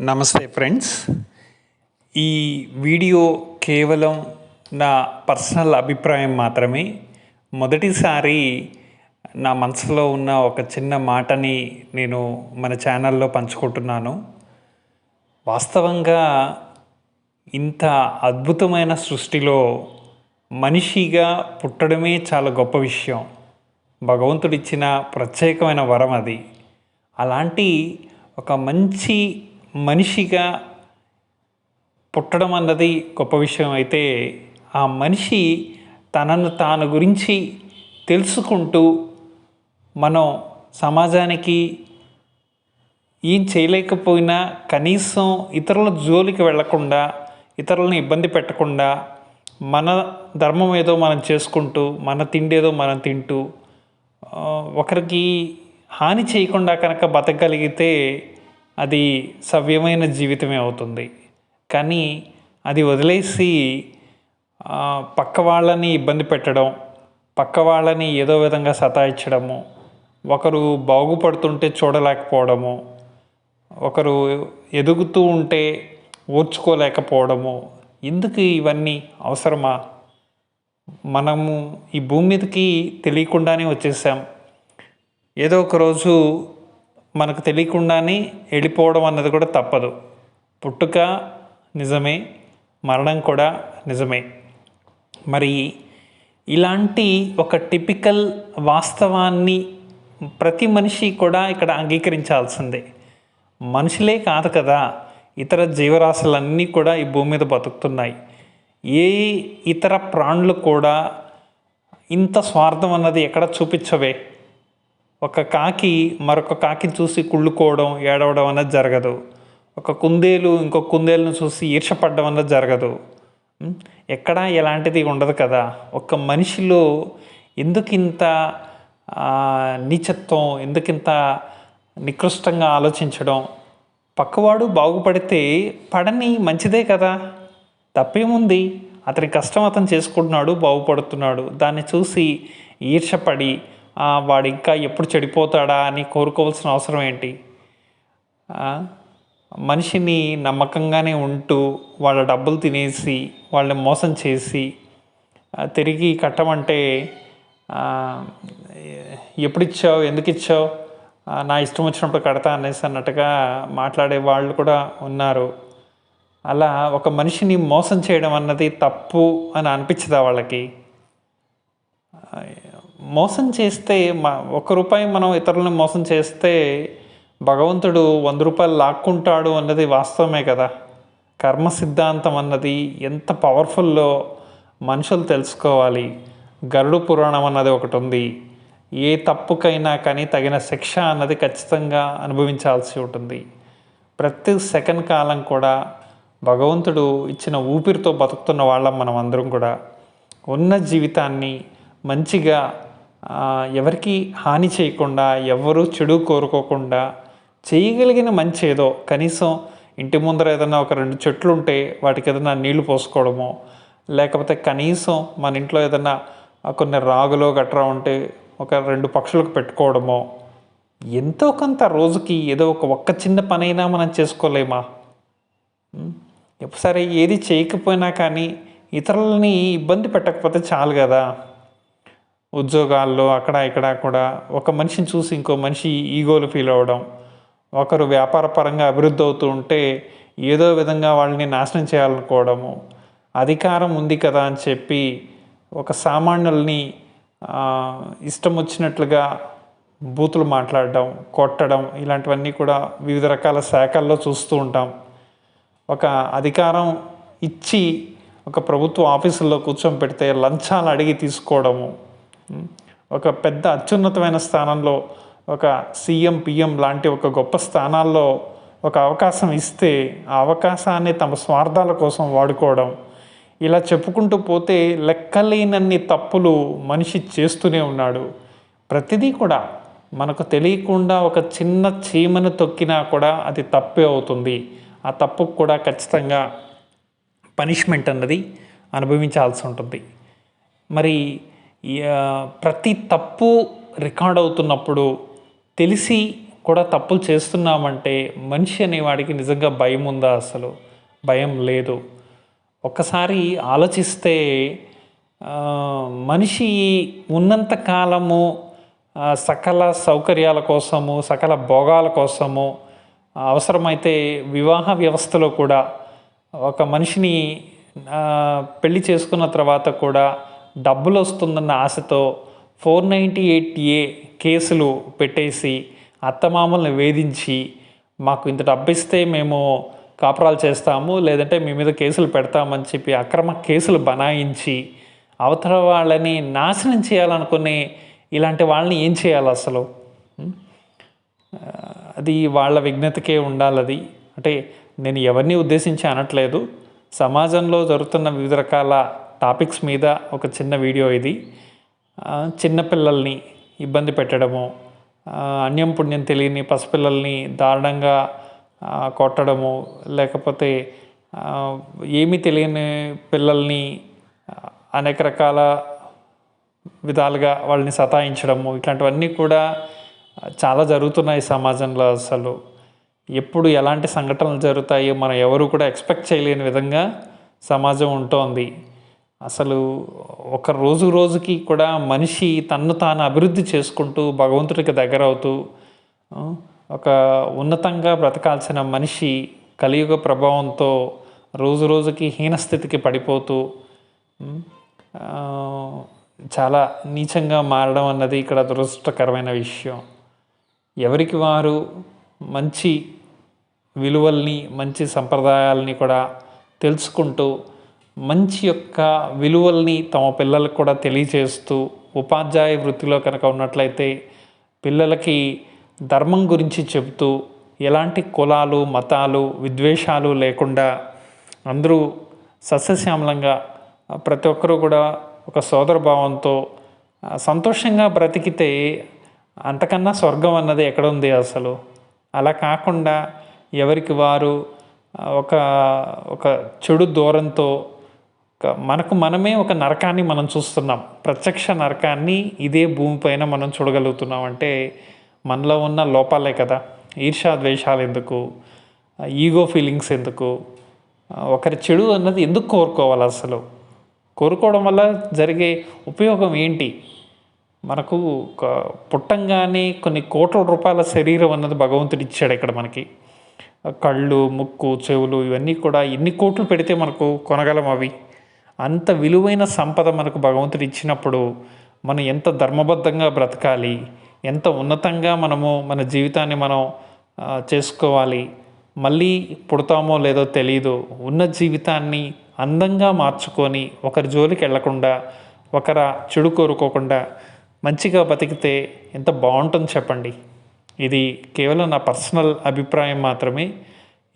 నమస్తే ఫ్రెండ్స్. ఈ వీడియో కేవలం నా పర్సనల్ అభిప్రాయం మాత్రమే. మొదటిసారి నా మనసులో ఉన్న ఒక చిన్న మాటని నేను మన ఛానల్లో పంచుకుంటున్నాను. వాస్తవంగా ఇంత అద్భుతమైన సృష్టిలో మనిషిగా పుట్టడమే చాలా గొప్ప విషయం. భగవంతుడిచ్చిన ప్రత్యేకమైన వరం అది. అలాంటి ఒక మంచి మనిషిగా పుట్టడం అన్నది గొప్ప విషయం. అయితే ఆ మనిషి తనను తాను గురించి తెలుసుకుంటూ మనం సమాజానికి ఏం చేయలేకపోయినా కనీసం ఇతరుల జోలికి వెళ్ళకుండా ఇతరులను ఇబ్బంది పెట్టకుండా మన ధర్మం ఏదో మనం చేసుకుంటూ మన తిండి ఏదో మనం తింటూ ఒకరికి హాని చేయకుండా కనుక బతకగలిగితే అది సవ్యమైన జీవితమే అవుతుంది. కానీ అది వదిలేసి పక్క వాళ్ళని ఇబ్బంది పెట్టడం పక్క వాళ్ళని ఏదో విధంగా సతాయించడము ఒకరు బాగుపడుతుంటే చూడలేకపోవడము ఒకరు ఎదుగుతూ ఉంటే ఓర్చుకోలేకపోవడము ఎందుకు ఇవన్నీ అవసరమా? మనము ఈ భూమి మీదకి తెలియకుండానే వచ్చేసాం. ఏదో ఒక రోజు మనకు తెలియకుండానే వెళ్ళిపోవడం అన్నది కూడా తప్పదు. పుట్టుక నిజమే మరణం కూడా నిజమే. మరి ఇలాంటి ఒక టిపికల్ వాస్తవాన్ని ప్రతి మనిషి కూడా ఇక్కడ అంగీకరించాల్సిందే. మనుషులే కాదు కదా ఇతర జీవరాశులన్నీ కూడా ఈ భూమి మీద బతుకుతున్నాయి. ఏ ఇతర ప్రాణులు కూడా ఇంత స్వార్థం అన్నది ఎక్కడ చూపించవే? ఒక కాకి మరొక కాకిని చూసి కుళ్ళుకోవడం ఏడవడం అన్నది జరగదు. ఒక కుందేలు ఇంకో కుందేలును చూసి ఈర్షపడడం అన్నది జరగదు. ఎక్కడా ఎలాంటిది ఉండదు కదా. ఒక మనిషిలో ఎందుకింత నీచత్వం ఎందుకింత నికృష్టంగా ఆలోచించడం? పక్కవాడు బాగుపడితే పడని మంచిదే కదా. తప్పేముంది? అతని కష్టం అతను చేసుకుంటున్నాడు బాగుపడుతున్నాడు. దాన్ని చూసి ఈర్షపడి వాడు ఇంకా ఎప్పుడు చెడిపోతాడా అని కోరుకోవాల్సిన అవసరం ఏంటి? మనిషిని నమ్మకంగానే ఉంటూ వాళ్ళ డబ్బులు తినేసి వాళ్ళని మోసం చేసి తిరిగి కట్టమంటే ఎప్పుడు ఇచ్చావు ఎందుకు ఇచ్చావు నా ఇష్టం వచ్చినప్పుడు కడతా అనేసి అన్నట్టుగా మాట్లాడే వాళ్ళు కూడా ఉన్నారు. అలా ఒక మనిషిని మోసం చేయడం అన్నది తప్పు అని అనిపించదా వాళ్ళకి? మోసం చేస్తే మా ఒక రూపాయి మనం ఇతరులను మోసం చేస్తే భగవంతుడు వంద రూపాయలు లాక్కుంటాడు అన్నది వాస్తవమే కదా. కర్మ సిద్ధాంతం అన్నది ఎంత పవర్ఫుల్లో మనుషులు తెలుసుకోవాలి. గరుడు పురాణం అన్నది ఒకటి ఉంది. ఏ తప్పుకైనా కానీ తగిన శిక్ష అన్నది ఖచ్చితంగా అనుభవించాల్సి ఉంటుంది. ప్రతి సెకండ్ కాలం కూడా భగవంతుడు ఇచ్చిన ఊపిరితో బతుకుతున్న వాళ్ళం మనం అందరం కూడా. ఉన్న జీవితాన్ని మంచిగా ఎవరికి హాని చేయకుండా ఎవరు చెడు కోరుకోకుండా చేయగలిగిన మంచి ఏదో కనీసం ఇంటి ముందర ఏదైనా ఒక రెండు చెట్లు ఉంటే వాటికి ఏదైనా నీళ్ళు పోసుకోవడమో లేకపోతే కనీసం మన ఇంట్లో ఏదైనా కొన్ని రాగులో గట్రా ఉంటే ఒక రెండు పక్షులకు పెట్టుకోవడమో ఎంతో కొంత రోజుకి ఏదో ఒక ఒక్క చిన్న పనైనా మనం చేసుకోలేమా ఉం? సరే ఏది చేయకపోయినా కానీ ఇతరులని ఇబ్బంది పెట్టకపోతే చాలు కదా ఉద్యోగాల్లో అక్కడ ఇక్కడ కూడా ఒక మనిషిని చూసి ఇంకో మనిషి ఈగోలు ఫీల్ అవ్వడం ఒకరు వ్యాపార పరంగా అభివృద్ధి అవుతూ ఉంటే ఏదో విధంగా వాళ్ళని నాశనం చేయాలనుకోవడము అధికారం ఉంది కదా అని చెప్పి ఒక సామాన్యుల్ని ఇష్టం వచ్చినట్లుగా బూతులు మాట్లాడడం కొట్టడం ఇలాంటివన్నీ కూడా వివిధ రకాల శాఖల్లో చూస్తూ ఉంటాం. ఒక అధికారం ఇచ్చి ఒక ప్రభుత్వ ఆఫీసుల్లో కూర్చొని పెడితే లంచాలు అడిగి తీసుకోవడము ఒక పెద్ద అత్యున్నతమైన స్థానంలో ఒక సీఎం పిఎం లాంటి ఒక గొప్ప స్థానాల్లో ఒక అవకాశం ఇస్తే ఆ అవకాశాన్ని తమ స్వార్థాల కోసం వాడుకోవడం ఇలా చెప్పుకుంటూ పోతే లెక్కలేనన్ని తప్పులు మనిషి చేస్తూనే ఉన్నాడు. ప్రతిదీ కూడా మనకు తెలియకుండా ఒక చిన్న చీమను తొక్కినా కూడా అది తప్పే అవుతుంది. ఆ తప్పుకు కూడా ఖచ్చితంగా పనిష్మెంట్ అన్నది అనుభవించాల్సి ఉంటుంది. మరి ప్రతి తప్పు రికార్డ్ అవుతున్నప్పుడు తెలిసి కూడా తప్పులు చేస్తున్నామంటే మనిషి అనేవాడికి నిజంగా భయం ఉందా అసలు? భయం లేదు. ఒక్కసారి ఆలోచిస్తే మనిషి ఉన్నంత కాలము సకల సౌకర్యాల కోసము సకల భోగాల కోసము అవసరమైతే వివాహ వ్యవస్థలో కూడా ఒక మనిషిని పెళ్ళి చేసుకున్న తర్వాత కూడా డబ్బులు వస్తుందన్న ఆశతో ఫోర్ నైంటీ ఎయిట్ ఏ కేసులు పెట్టేసి అత్తమామల్ని వేధించి మాకు ఇంత డబ్బు ఇస్తే మేము కాపురాలు చేస్తాము లేదంటే మీ మీద కేసులు పెడతామని చెప్పి అక్రమ కేసులు బనాయించి అవతల వాళ్ళని నాశనం చేయాలనుకునే ఇలాంటి వాళ్ళని ఏం చేయాలి అసలు? అది వాళ్ళ విజ్ఞతకే ఉండాలి అది అంటే నేను ఎవరిని ఉద్దేశించి అనట్లేదు. సమాజంలో జరుగుతున్న వివిధ రకాల టాపిక్స్ మీద ఒక చిన్న వీడియో ఇది. చిన్నపిల్లల్ని ఇబ్బంది పెట్టడము అన్యం పుణ్యం తెలియని పసిపిల్లల్ని దారుణంగా కొట్టడము లేకపోతే ఏమీ తెలియని పిల్లల్ని అనేక రకాల విధాలుగా వాళ్ళని సతాయించడము ఇట్లాంటివన్నీ కూడా చాలా జరుగుతున్నాయి సమాజంలో అసలు. ఎప్పుడు ఎలాంటి సంఘటనలు జరుగుతాయో మనం ఎవరు కూడా ఎక్స్పెక్ట్ చేయలేని విధంగా సమాజం ఉంటోంది. అసలు ఒక రోజు రోజుకి కూడా మనిషి తన్ను తాను అభివృద్ధి చేసుకుంటూ భగవంతుడికి దగ్గర అవుతూ ఒక ఉన్నతంగా బ్రతకాల్సిన మనిషి కలియుగ ప్రభావంతో రోజు రోజుకి హీనస్థితికి పడిపోతూ చాలా నీచంగా మారడం అన్నది ఇక్కడ దురదృష్టకరమైన విషయం. ఎవరికి వారు మంచి విలువల్ని మంచి సంప్రదాయాల్ని కూడా తెలుసుకుంటూ మంచి యొక్క విలువల్ని తమ పిల్లలకు కూడా తెలియజేస్తూ ఉపాధ్యాయ వృత్తిలో కనుక ఉన్నట్లయితే పిల్లలకి ధర్మం గురించి చెబుతూ ఎలాంటి కులాలు మతాలు విద్వేషాలు లేకుండా అందరూ సస్యశ్యామలంగా ప్రతి ఒక్కరూ కూడా ఒక సోదర భావంతో సంతోషంగా బ్రతికితే అంతకన్నా స్వర్గం అన్నది ఎక్కడ ఉంది అసలు? అలా కాకుండా ఎవరికి వారు ఒక ఒక చెడు దూరంతో మనకు మనమే ఒక నరకాన్ని మనం చూస్తున్నాం. ప్రత్యక్ష నరకాన్ని ఇదే భూమిపైన మనం చూడగలుగుతున్నాం అంటే మనలో ఉన్న లోపాలే కదా. ఈర్షా ద్వేషాలు ఎందుకు? ఈగో ఫీలింగ్స్ ఎందుకు? ఒకరి చెడు అన్నది ఎందుకు కోరుకోవాలి అసలు? కోరుకోవడం వల్ల జరిగే ఉపయోగం ఏంటి? మనకు ఒక పుట్టంగానే కొన్ని కోట్ల రూపాయల శరీరం అన్నది భగవంతుడు ఇచ్చాడు ఇక్కడ మనకి. కళ్ళు ముక్కు చెవులు ఇవన్నీ కూడా ఎన్ని కోట్లు పెడితే మనకు కొనగలం అవి? అంత విలువైన సంపద మనకు భగవంతుడు ఇచ్చినప్పుడు మనం ఎంత ధర్మబద్ధంగా బ్రతకాలి ఎంత ఉన్నతంగా మనము మన జీవితాన్ని మనం చేసుకోవాలి మళ్ళీ పుడతామో లేదో తెలియదు ఉన్న జీవితాన్ని అందంగా మార్చుకొని ఒకరి జోలికి వెళ్ళకుండా ఒకర చెడు కోరుకోకుండా మంచిగా బతికితే ఎంత బాగుంటుంది చెప్పండి. ఇది కేవలం నా పర్సనల్ అభిప్రాయం మాత్రమే.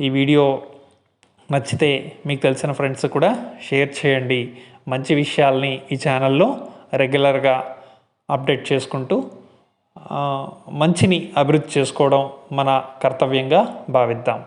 ఈ వీడియో నచ్చితే మీకు తెలిసిన ఫ్రెండ్స్ కూడా షేర్ చేయండి. మంచి విషయాల్ని ఈ ఛానల్లో రెగ్యులర్గా అప్డేట్ చేసుకుంటూ మంచిని అభివృద్ధి చేసుకోవడం మన కర్తవ్యంగా భావిద్దాం.